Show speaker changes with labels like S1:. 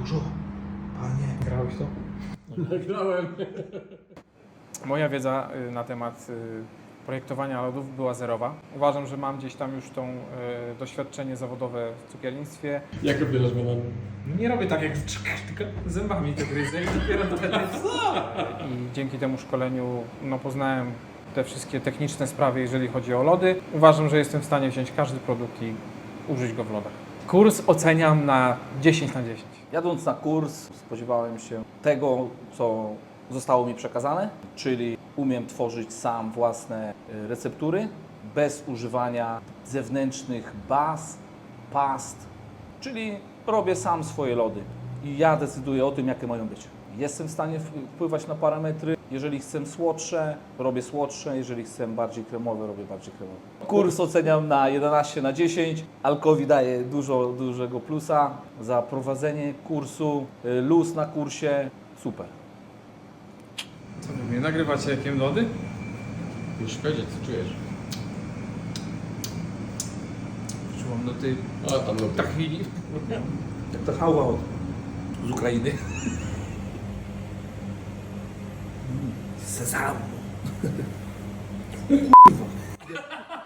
S1: Dużo. Panie.
S2: Grałeś to?
S3: Nagrałem.
S2: Moja wiedza y, na temat y, projektowania lodów była zerowa. Uważam, że mam gdzieś tam już tą y, doświadczenie zawodowe w cukiernictwie.
S3: Jak robisz banany?
S4: Nie robię tak jak tylko zębami to gryzę i dopiero co.
S2: I dzięki temu szkoleniu no, poznałem te wszystkie techniczne sprawy, jeżeli chodzi o lody. Uważam, że jestem w stanie wziąć każdy produkt i użyć go w lodach. Kurs oceniam na 10 na 10.
S5: Jadąc na kurs, spodziewałem się tego, co zostało mi przekazane, czyli umiem tworzyć sam własne y, receptury bez używania zewnętrznych baz, past, czyli robię sam swoje lody i ja decyduję o tym, jakie mają być. Jestem w stanie wpływać na parametry. Jeżeli chcę słodsze, robię słodsze. Jeżeli chcę bardziej kremowe, robię bardziej kremowe. Kurs oceniam na 11 na 10. Alkowi daje dużo, dużego plusa za prowadzenie kursu, y, luz na kursie. Super.
S4: Co wy mnie nagrywacie jakiem lody?
S3: Musisz powiedzieć, co czujesz.
S4: Czułam do tej
S3: A tam no
S4: tak chwili.
S5: Jak to hałwa od, os ucrainenses.
S1: Né? Cesarão.